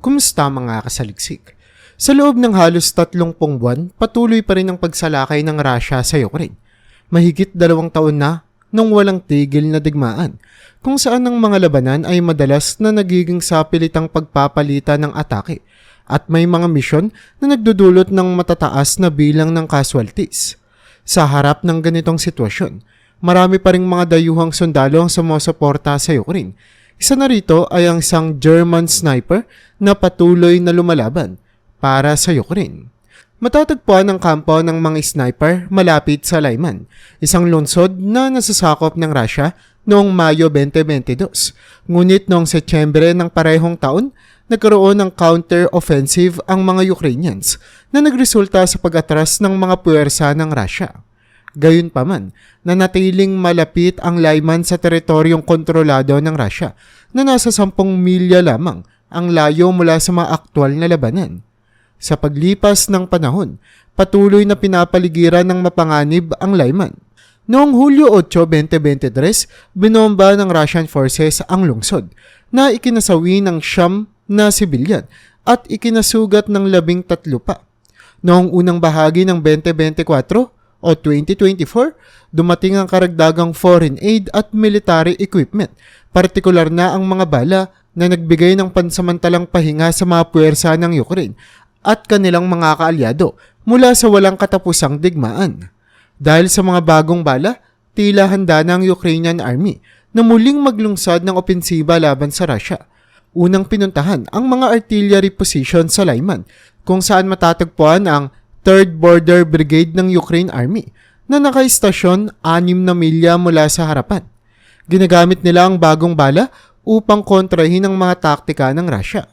Kumusta mga kasaliksik? Sa loob ng halos 30 buwan, patuloy pa rin ang pagsalakay ng Russia sa Ukraine. Mahigit dalawang taon na nung walang tigil na digmaan, kung saan ang mga labanan ay madalas na nagiging sapilitang pagpapalitan ng atake at may mga misyon na nagdudulot ng matataas na bilang ng casualties. Sa harap ng ganitong sitwasyon, marami pa ring mga dayuhang sundalo ang sumusuporta sa Ukraine. Isa na rito ay ang isang German sniper na patuloy na lumalaban para sa Ukraine. Matatagpuan ang kampo ng mga sniper malapit sa Lyman, isang lungsod na nasasakop ng Russia noong Mayo 2022. Ngunit noong Setyembre ng parehong taon, nagkaroon ng counter-offensive ang mga Ukrainians na nagresulta sa pag-atras ng mga puwersa ng Russia. Gayunpaman, nanatiling malapit ang Lyman sa teritoryong kontrolado ng Russia na nasa 10 milya lamang ang layo mula sa mga aktwal na labanan. Sa paglipas ng panahon, patuloy na pinapaligiran ng mapanganib ang Lyman. Noong Hulyo 8, 2023, binomba ng Russian forces ang lungsod na ikinasawi ng siyam na sibilyan at ikinasugat ng labing tatlo pa. Noong unang bahagi ng 2024 o 2024, dumating ang karagdagang foreign aid at military equipment, partikular na ang mga bala na nagbigay ng pansamantalang pahinga sa mga puwersa ng Ukraine at kanilang mga kaalyado mula sa walang katapusang digmaan. Dahil sa mga bagong bala, tila handa na ang Ukrainian Army na muling maglungsad ng opensiba laban sa Russia. Unang pinuntahan ang mga artillery position sa Lyman kung saan matatagpuan ang 3rd Border Brigade ng Ukraine Army na nakaistasyon 6 na milya mula sa harapan. Ginagamit nila ang bagong bala upang kontrahin ang mga taktika ng Russia.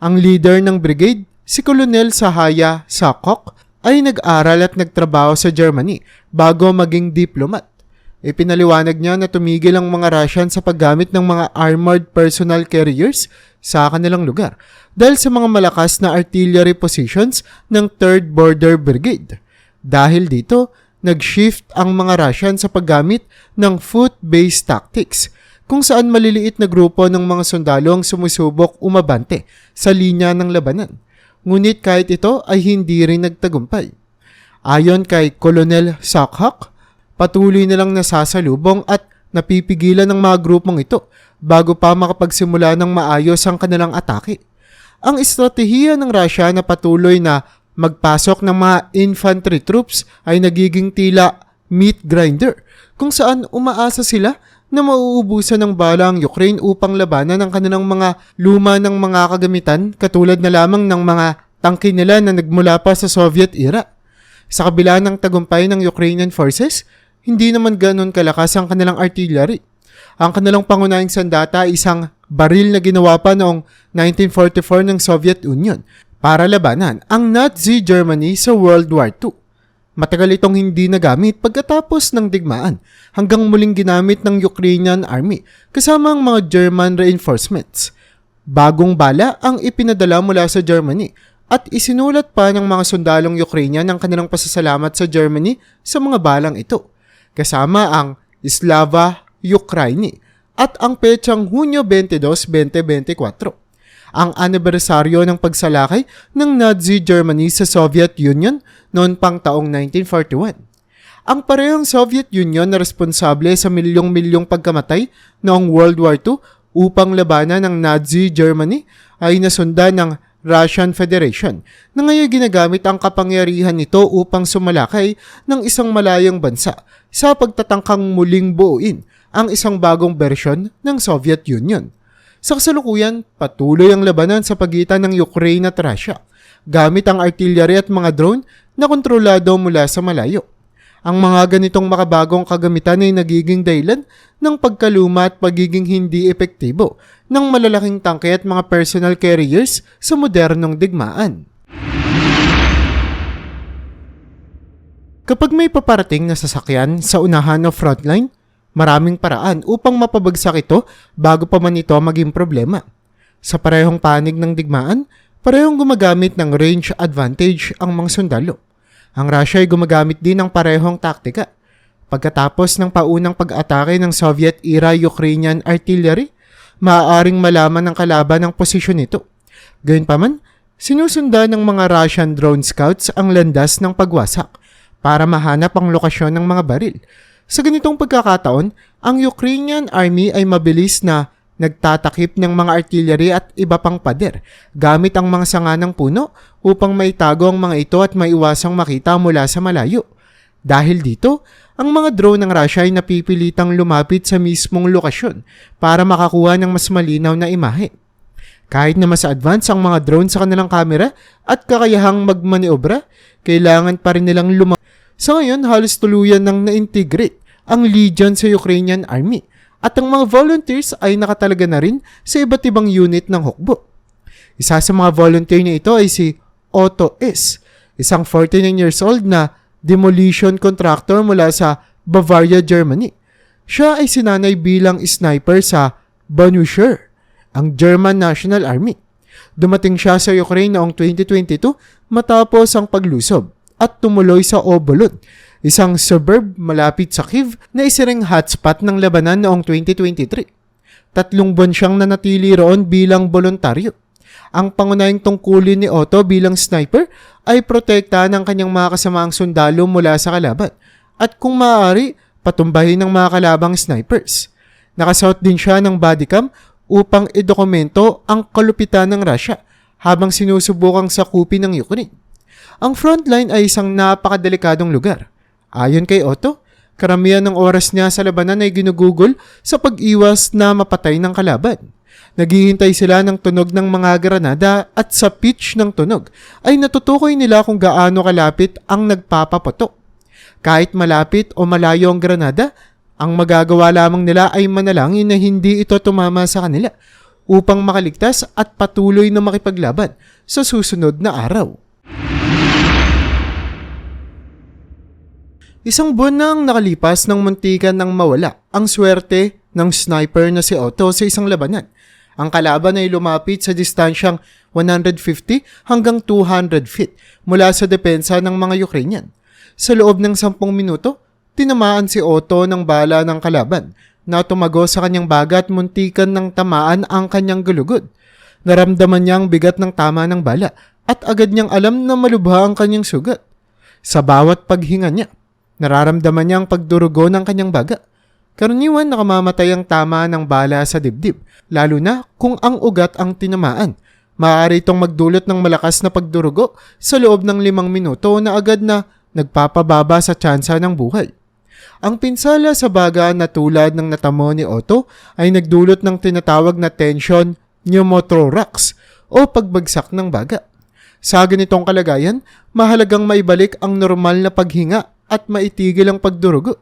Ang leader ng brigade, si Colonel Sahaya Sakok, ay nag-aral at nagtrabaho sa Germany bago maging diplomat. Ipinaliwanag niya na tumigil ang mga Russian sa paggamit ng mga armored personal carriers sa kanilang lugar dahil sa mga malakas na artillery positions ng 3rd Border Brigade. Dahil dito, nag-shift ang mga Russian sa paggamit ng foot-based tactics kung saan maliliit na grupo ng mga sundalo ang sumusubok umabante sa linya ng labanan. Ngunit kahit ito ay hindi rin nagtagumpay. Ayon kay Colonel Sakhak, patuloy nilang nasasalubong at napipigilan ng mga grupong ito bago pa makapagsimula ng maayos ang kanilang atake. Ang estratehiya ng Russia na patuloy na magpasok ng mga infantry troops ay nagiging tila meat grinder kung saan umaasa sila na mauubusan ng bala ang Ukraine upang labanan ang kanilang mga luma ng mga kagamitan katulad na lamang ng mga tangke nila na nagmula pa sa Soviet era. Sa kabila ng tagumpay ng Ukrainian forces, hindi naman ganoon kalakas ang kanilang artillery. Ang kanilang pangunahing sandata ay isang baril na ginawa pa noong 1944 ng Soviet Union para labanan ang Nazi Germany sa World War II. Matagal itong hindi nagamit pagkatapos ng digmaan hanggang muling ginamit ng Ukrainian Army kasama ang mga German reinforcements. Bagong bala ang ipinadala mula sa Germany at isinulat pa ng mga sundalong Ukrainian ang kanilang pasasalamat sa Germany sa mga balang ito, kasama ang Slava Ukraini at ang petsang Hunyo 22, 2024 ang anibersaryo ng pagsalakay ng Nazi Germany sa Soviet Union noon pang taong 1941. Ang parehong Soviet Union na responsable sa milyong-milyong pagkamatay noong World War II upang labanan ng Nazi Germany ay nasundan ng Russian Federation na ngayon ginagamit ang kapangyarihan nito upang sumalakay ng isang malayang bansa sa pagtatangkang muling buuin ang isang bagong bersyon ng Soviet Union. Sa kasalukuyan, patuloy ang labanan sa pagitan ng Ukraine at Russia gamit ang artillery at mga drone na kontrolado mula sa malayo. Ang mga ganitong makabagong kagamitan ay nagiging dahilan ng pagkaluma at pagiging hindi epektibo ng malalaking tangke at mga personal carriers sa modernong digmaan. Kapag may paparating na sasakyan sa unahan o frontline, maraming paraan upang mapabagsak ito bago pa man ito maging problema. Sa parehong panig ng digmaan, parehong gumagamit ng range advantage ang mga sundalo. Ang Russia ay gumagamit din ng parehong taktika. Pagkatapos ng paunang pag-atake ng Soviet-era Ukrainian artillery, maaaring malaman ng kalaban ang posisyon nito. Gayunpaman, sinusunda ng mga Russian drone scouts ang landas ng pagwasak para mahanap ang lokasyon ng mga baril. Sa ganitong pagkakataon, ang Ukrainian army ay mabilis na nagtatakip ng mga artillery at iba pang pader gamit ang mga sanga ng puno upang maitago ang mga ito at maiwasang makita mula sa malayo. Dahil dito, ang mga drone ng Russia ay napipilitang lumapit sa mismong lokasyon para makakuha ng mas malinaw na imahe. Kahit na mas advance ang mga drone sa kanilang kamera at kakayahang magmaniobra, kailangan pa rin nilang lumapit. Sa ngayon, halos tuluyan nang na-integrate ang Legion sa Ukrainian Army at ang mga volunteers ay nakatalaga na rin sa iba't ibang unit ng hukbo. Isa sa mga volunteer na ito ay si Otto S., isang 49 years old na demolition contractor mula sa Bavaria, Germany. Siya ay sinanay bilang sniper sa Banusher, ang German National Army. Dumating siya sa Ukraine noong 2022 matapos ang paglusob at tumuloy sa Obolon, isang suburb malapit sa Kiev na isa ring hotspot ng labanan noong 2023. Tatlong buwan siyang nanatili roon bilang voluntaryo. Ang pangunahing tungkulin ni Otto bilang sniper ay protektahan ang kanyang mga kasamaang sundalo mula sa kalaban at kung maaari, patumbahin ng mga kalabang snipers. Nakasuot din siya ng bodycam upang idokumento ang kalupitan ng Russia habang sinusubukang sakupin ng Ukraine. Ang frontline ay isang napakadelikadong lugar. Ayon kay Otto, karamihan ng oras niya sa labanan ay ginugugol sa pag-iwas na mapatay ng kalaban. Naghihintay sila ng tunog ng mga granada at sa pitch ng tunog ay natutukoy nila kung gaano kalapit ang nagpapaputok. Kahit malapit o malayo ang granada, ang magagawa lamang nila ay manalangin na hindi ito tumama sa kanila upang makaligtas at patuloy na makipaglaban sa susunod na araw. Isang buwan nang nakalipas ng muntikan ng mawala ang swerte ng sniper na si Otto sa isang labanan. Ang kalaban ay lumapit sa distansyang 150 hanggang 200 feet mula sa depensa ng mga Ukrainian. Sa loob ng 10 minuto, tinamaan si Otto ng bala ng kalaban na tumago sa kanyang baga at muntikan ng tamaan ang kanyang gulugod. Naramdaman niya ang bigat ng tama ng bala at agad niyang alam na malubha ang kanyang sugat. Sa bawat paghinga niya, nararamdaman niya ang pagdurugo ng kanyang baga. Karaniwan nakamamatay ang tama ng bala sa dibdib, lalo na kung ang ugat ang tinamaan. Maaari itong magdulot ng malakas na pagdurugo sa loob ng limang minuto na agad na nagpapababa sa tsansa ng buhay. Ang pinsala sa baga na tulad ng natamo ni Otto ay nagdulot ng tinatawag na tension pneumothorax o pagbagsak ng baga. Sa ganitong kalagayan, mahalagang maibalik ang normal na paghinga at maitigil ang pagdurugo.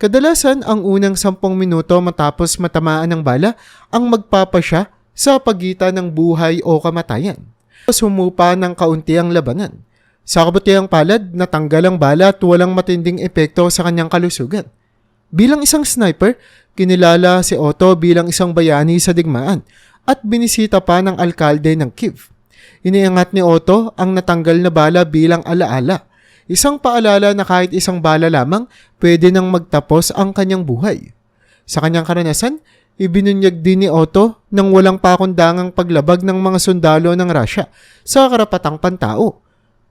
Kadalasan, ang unang sampung minuto matapos matamaan ng bala ang magpapasya sa pagitan ng buhay o kamatayan. Sumupa ng kaunti ang labanan. Sa kabutihang palad, natanggal ang bala at walang matinding epekto sa kanyang kalusugan. Bilang isang sniper, kinilala si Otto bilang isang bayani sa digmaan at binisita pa ng alkalde ng Kiev. Iniangat ni Otto ang natanggal na bala bilang alaala Isang paalala na kahit isang bala lamang, pwede nang magtapos ang kanyang buhay. Sa kanyang karanasan, ibinunyag din ni Otto ng walang pakundangang paglabag ng mga sundalo ng Russia sa karapatang pantao.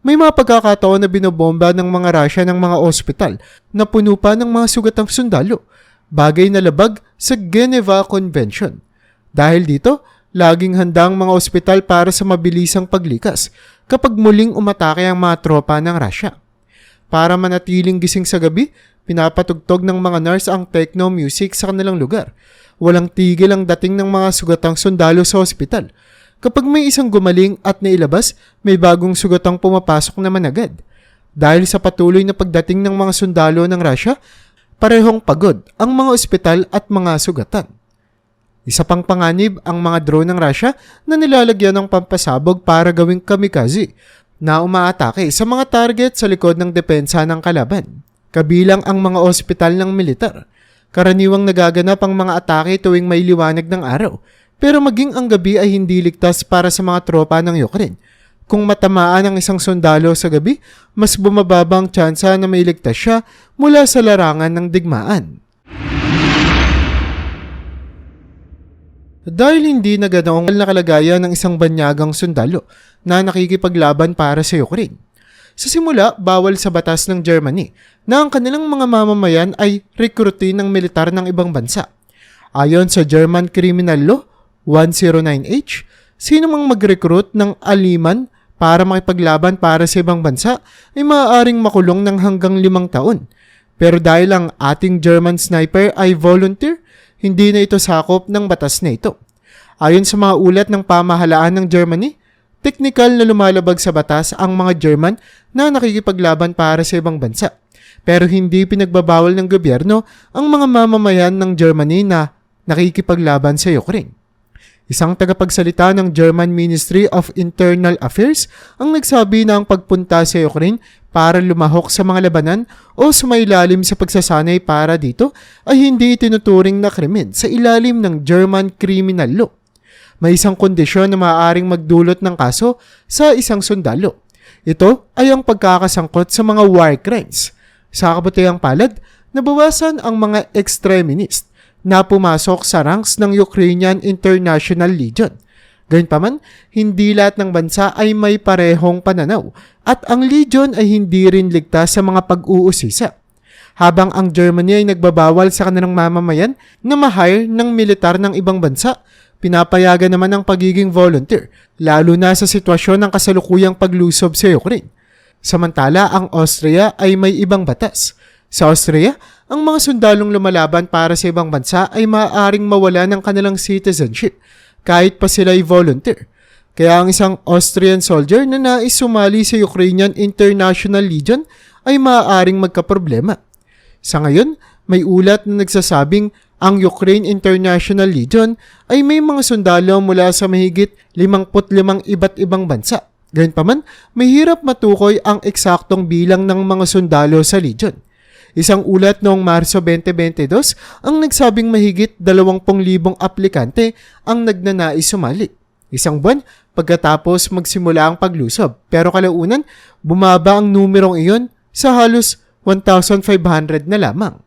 May mga pagkakataon na binobomba ng mga Russia ng mga ospital na puno pa ng mga sugatang sundalo, bagay na labag sa Geneva Convention. Dahil dito, laging handang mga ospital para sa mabilisang paglikas kapag muling umatake ang mga tropa ng Russia. Para manatiling gising sa gabi, pinapatugtog ng mga nurse ang techno music sa kanilang lugar. Walang tigil ang dating ng mga sugatang sundalo sa ospital. Kapag may isang gumaling at nailabas, may bagong sugatang pumapasok naman agad. Dahil sa patuloy na pagdating ng mga sundalo ng Russia, parehong pagod ang mga ospital at mga sugatan. Isa pang panganib ang mga drone ng Russia na nilalagyan ng pampasabog para gawing kamikaze na umaatake sa mga target sa likod ng depensa ng kalaban, kabilang ang mga ospital ng militar. Karaniwang nagaganap ang mga atake tuwing may liwanag ng araw, pero maging ang gabi ay hindi ligtas para sa mga tropa ng Ukraine. Kung matamaan ang isang sundalo sa gabi, mas bumababa ang tsansa na may ligtas siya mula sa larangan ng digmaan. Dahil hindi na ganoong na kalagayan ng isang banyagang sundalo na nakikipaglaban para sa Ukraine. Sa simula, bawal sa batas ng Germany na ang kanilang mga mamamayan ay rekrutin ng militar ng ibang bansa. Ayon sa German Criminal Law 109H, sino mang mag-recruit ng aliman para makipaglaban para sa ibang bansa ay maaaring makulong ng hanggang limang taon. Pero dahil ang ating German sniper ay volunteer, hindi na ito sakop ng batas na ito. Ayon sa mga ulat ng pamahalaan ng Germany, teknikal na lumalabag sa batas ang mga German na nakikipaglaban para sa ibang bansa. Pero hindi pinagbabawal ng gobyerno ang mga mamamayan ng Germany na nakikipaglaban sa Ukraine. Isang tagapagsalita ng German Ministry of Internal Affairs ang nagsabi na ang pagpunta sa Ukraine para lumahok sa mga labanan o sumailalim sa pagsasanay para dito ay hindi tinuturing na krimen sa ilalim ng German Criminal Law. May isang kondisyon na maaaring magdulot ng kaso sa isang sundalo. Ito ay ang pagkakasangkot sa mga war crimes. Sa kabutihang palad, nabawasan ang mga extremist na pumasok sa ranks ng Ukrainian International Legion. Gayunpaman, hindi lahat ng bansa ay may parehong pananaw at ang Legion ay hindi rin ligtas sa mga pag-uusisa. Habang ang Germany ay nagbabawal sa kanilang mamamayan na ma-hire ng militar ng ibang bansa, pinapayagan naman ang pagiging volunteer, lalo na sa sitwasyon ng kasalukuyang paglusob sa Ukraine. Samantala, ang Austria ay may ibang batas. Sa Austria, ang mga sundalong lumalaban para sa ibang bansa ay maaaring mawala ng kanilang citizenship kahit pa sila ay volunteer. Kaya ang isang Austrian soldier na nais sumali sa Ukrainian International Legion ay maaaring magkaproblema. Sa ngayon, may ulat na nagsasabing ang Ukraine International Legion ay may mga sundalo mula sa mahigit 55 iba't ibang bansa. Gayunpaman, mahirap matukoy ang eksaktong bilang ng mga sundalo sa Legion. Isang ulat noong Marso 2022 ang nagsabing mahigit 20,000 aplikante ang nagnanais sumali. Isang buwan pagkatapos magsimula ang paglusob. Pero kalaunan, bumaba ang numerong iyon sa halos 1,500 na lamang.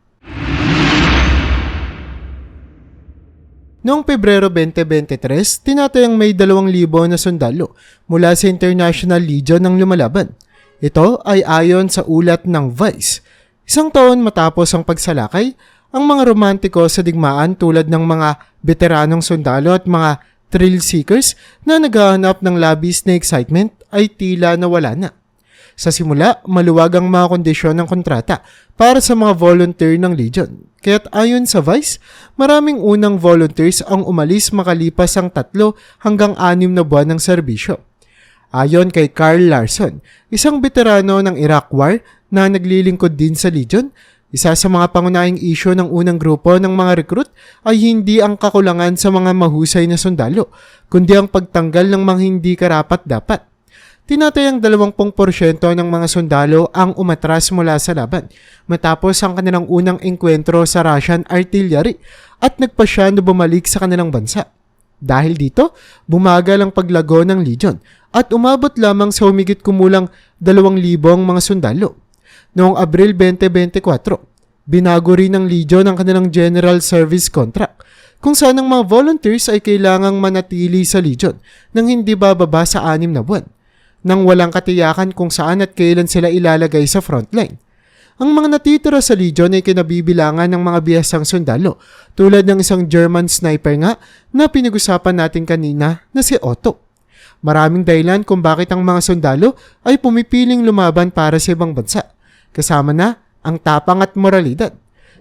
Noong Pebrero 2023, tinatayang may 2,000 na sundalo mula sa International Legion ng lumalaban. Ito ay ayon sa ulat ng Vice. Isang taon matapos ang pagsalakay, ang mga romantiko sa digmaan tulad ng mga veteranong sundalo at mga thrill seekers na naghahanap ng labis na excitement ay tila nawala na. Sa simula, maluwag ang mga kondisyon ng kontrata para sa mga volunteer ng Legion. Kaya't ayon sa Vice, maraming unang volunteers ang umalis makalipas ang tatlo hanggang anim na buwan ng serbisyo. Ayon kay Carl Larson, isang veterano ng Iraq War na naglilingkod din sa Legion, isa sa mga pangunahing isyo ng unang grupo ng mga recruit ay hindi ang kakulangan sa mga mahusay na sundalo, kundi ang pagtanggal ng mga hindi karapat-dapat. Tinatayang 20% ng mga sundalo ang umatras mula sa laban matapos ang kanilang unang engkwentro sa Russian artillery at nagpasya na bumalik sa kanilang bansa. Dahil dito, bumagal ang paglago ng Legion at umabot lamang sa humigit kumulang 2,000 mga sundalo. Noong Abril 2024, binago rin ng Legion ang kanilang General Service Contract kung saan ang mga volunteers ay kailangang manatili sa Legion nang hindi bababa sa anim na buwan nang walang katiyakan kung saan at kailan sila ilalagay sa frontline. Ang mga natitira sa Legion ay kinabibilangan ng mga biyasang sundalo tulad ng isang German sniper nga na pinag-usapan natin kanina na si Otto. Maraming dahilan kung bakit ang mga sundalo ay pumipiling lumaban para sa ibang bansa, kasama na ang tapang at moralidad.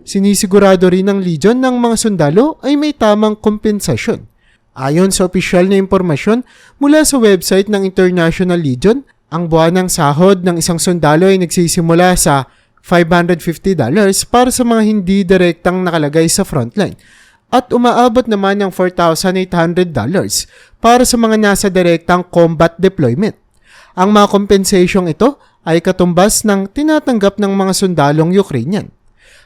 Sinisigurado rin ng Legion ng mga sundalo ay may tamang kompensasyon Ayon sa opisyal na impormasyon mula sa website ng International Legion, ang buwan ng sahod ng isang sundalo ay nagsisimula sa $550 para sa mga hindi direktang nakalagay sa frontline at umaabot naman ng $4,800 para sa mga nasa direktang combat deployment. Ang mga kompensasyong ito ay katumbas ng tinatanggap ng mga sundalong Ukrainian.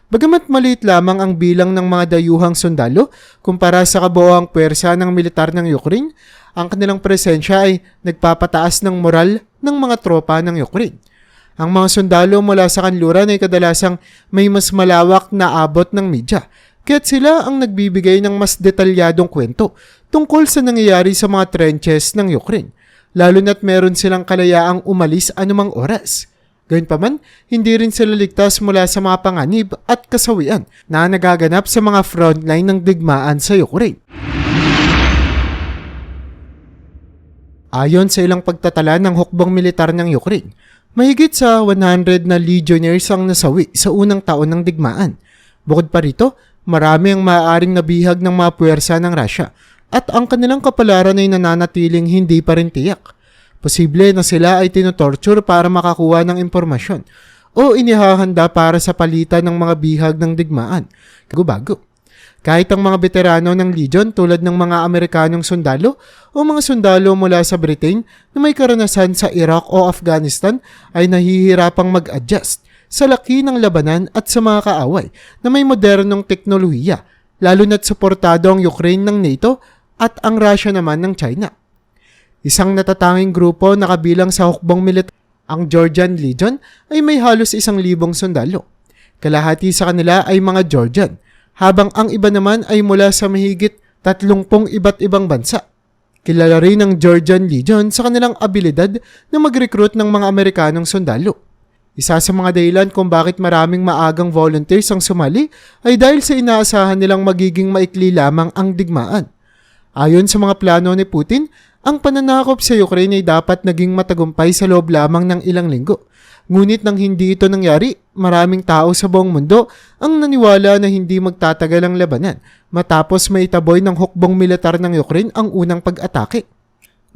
Bagamat maliit lamang ang bilang ng mga dayuhang sundalo kumpara sa kabuoang puwersa ng militar ng Ukraine, ang kanilang presensya ay nagpapataas ng moral ng mga tropa ng Ukraine. Ang mga sundalo mula sa kanluran ay kadalasang may mas malawak na abot ng media, kaya't sila ang nagbibigay ng mas detalyadong kwento tungkol sa nangyayari sa mga trenches ng Ukraine, lalo na't meron silang kalayaang umalis anumang oras. Gayunpaman, hindi rin sila ligtas mula sa mga panganib at kasawian na nagaganap sa mga frontline ng digmaan sa Ukraine. Ayon sa ilang pagtatala ng hukbong militar ng Ukraine, mahigit sa 100 na legionnaires ang nasawi sa unang taon ng digmaan. Bukod pa rito, marami ang maaaring nabihag ng mga puwersa ng Russia at ang kanilang kapalaran ay nananatiling hindi pa rin tiyak. Posible na sila ay tinotorture para makakuha ng impormasyon o inihahanda para sa palitan ng mga bihag ng digmaan. Bago-bago. Kahit ang mga veterano ng Legion tulad ng mga Amerikanong sundalo o mga sundalo mula sa Britain na may karanasan sa Iraq o Afghanistan ay nahihirapang mag-adjust sa laki ng labanan at sa mga kaaway na may modernong teknolohiya, lalo na't suportado ang Ukraine ng NATO at ang Russia naman ng China. Isang natatanging grupo na kabilang sa hukbong militar, ang Georgian Legion ay may halos isang libong sundalo. Kalahati sa kanila ay mga Georgian, habang ang iba naman ay mula sa mahigit tatlongpong iba't ibang bansa. Kilala rin ng Georgian Legion sa kanilang abilidad na mag-recruit ng mga Amerikanong sundalo. Isa sa mga dahilan kung bakit maraming maagang volunteers ang sumali ay dahil sa inaasahan nilang magiging maikli lamang ang digmaan. Ayon sa mga plano ni Putin, ang pananakop sa Ukraine ay dapat naging matagumpay sa loob lamang ng ilang linggo. Ngunit nang hindi ito nangyari, maraming tao sa buong mundo ang naniwala na hindi magtatagal ang labanan matapos maitaboy ng hukbong militar ng Ukraine ang unang pag-atake.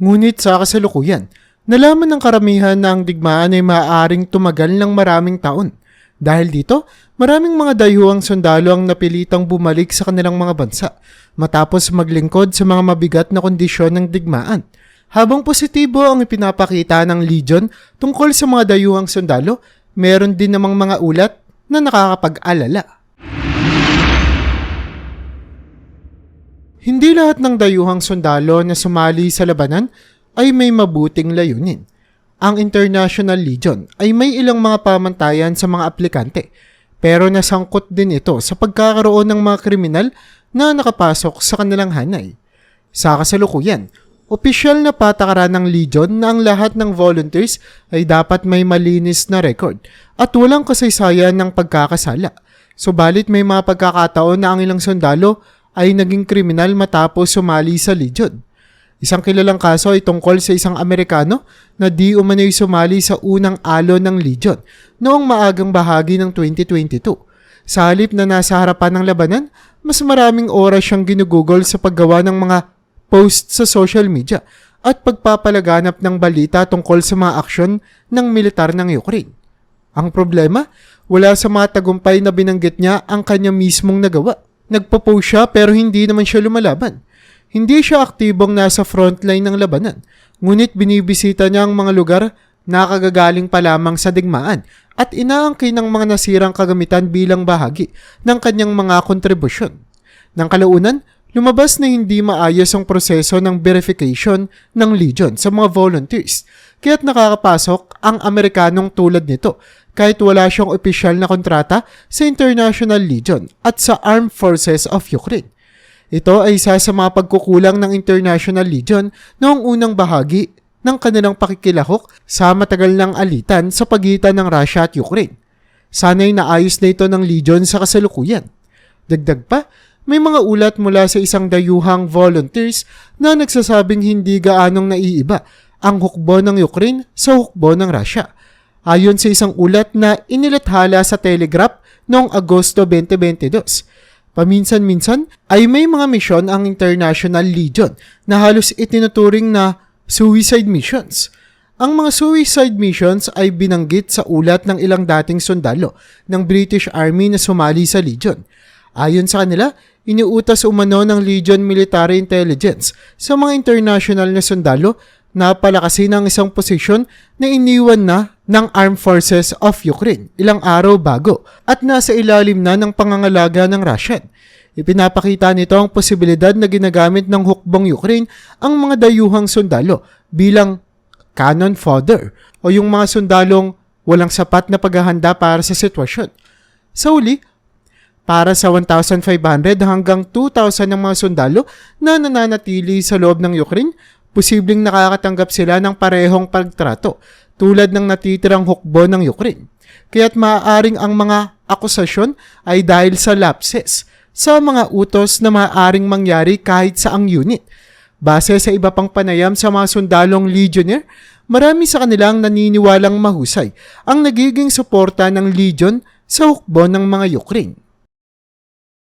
Ngunit sa kasalukuyan, nalaman ng karamihan na ang digmaan ay maaaring tumagal ng maraming taon. Dahil dito, maraming mga dayuhang sundalo ang napilitang bumalik sa kanilang mga bansa matapos maglingkod sa mga mabigat na kondisyon ng digmaan. Habang positibo ang ipinapakita ng Legion tungkol sa mga dayuhang sundalo, meron din namang mga ulat na nakakapag-alala. Hindi lahat ng dayuhang sundalo na sumali sa labanan ay may mabuting layunin. Ang International Legion ay may ilang mga pamantayan sa mga aplikante, pero nasangkot din ito sa pagkakaroon ng mga kriminal na nakapasok sa kanilang hanay. Sa kasalukuyan, opisyal na patakaran ng Legion na ang lahat ng volunteers ay dapat may malinis na record at walang kasaysayan ng pagkakasala. Subalit may mga pagkakataon na ang ilang sundalo ay naging kriminal matapos sumali sa Legion. Isang kilalang kaso ay tungkol sa isang Amerikano na di umano'y sumali sa unang alo ng Legion noong maagang bahagi ng 2022. Sa halip na nasa harapan ng labanan, mas maraming oras siyang ginugugol sa paggawa ng mga post sa social media at pagpapalaganap ng balita tungkol sa mga aksyon ng militar ng Ukraine. Ang problema, wala sa mga tagumpay na binanggit niya ang kanya mismong nagawa. Nagpo-post siya pero hindi naman siya lumalaban. Hindi siya aktibong nasa frontline ng labanan, ngunit binibisita niya ang mga lugar na kagagaling pa lamang sa digmaan at inaangkin ng mga nasirang kagamitan bilang bahagi ng kanyang mga kontribusyon. Nang kalaunan, lumabas na hindi maayos ang proseso ng verification ng Legion sa mga volunteers, kaya't nakakapasok ang Amerikanong tulad nito kahit wala siyang opisyal na kontrata sa International Legion at sa Armed Forces of Ukraine. Ito ay isa sa mga pagkukulang ng International Legion noong unang bahagi ng kanilang pakikilahok sa matagal ng alitan sa pagitan ng Russia at Ukraine. Sana'y naayos na ito ng Legion sa kasalukuyan. Dagdag pa, may mga ulat mula sa isang dayuhang volunteers na nagsasabing hindi gaanong naiiba ang hukbo ng Ukraine sa hukbo ng Russia. Ayon sa isang ulat na inilathala sa Telegraph noong Agosto 2022. Paminsan-minsan ay may mga misyon ang International Legion na halos itinuturing na suicide missions. Ang mga suicide missions ay binanggit sa ulat ng ilang dating sundalo ng British Army na sumali sa Legion. Ayon sa kanila, iniutas umano ng Legion Military Intelligence sa mga international na sundalo na palakasin ang isang posisyon na iniwan na ng Armed Forces of Ukraine ilang araw bago at nasa ilalim na ng pangangalaga ng Russian. Ipinapakita nito ang posibilidad na ginagamit ng hukbong Ukraine ang mga dayuhang sundalo bilang cannon fodder o yung mga sundalong walang sapat na paghahanda para sa sitwasyon. Sa uli, Para sa 1,500 hanggang 2,000 ng mga sundalo na nananatili sa loob ng Ukraine, posibleng nakakatanggap sila ng parehong pagtrato tulad ng natitirang hukbo ng Ukraine. Kaya't maaaring ang mga akusasyon ay dahil sa lapses sa mga utos na maaaring mangyari kahit sa ang unit. Base sa iba pang panayam sa mga sundalong Legionnaire, marami sa kanilang naniniwalang mahusay ang nagiging suporta ng Legion sa hukbo ng mga Ukraine.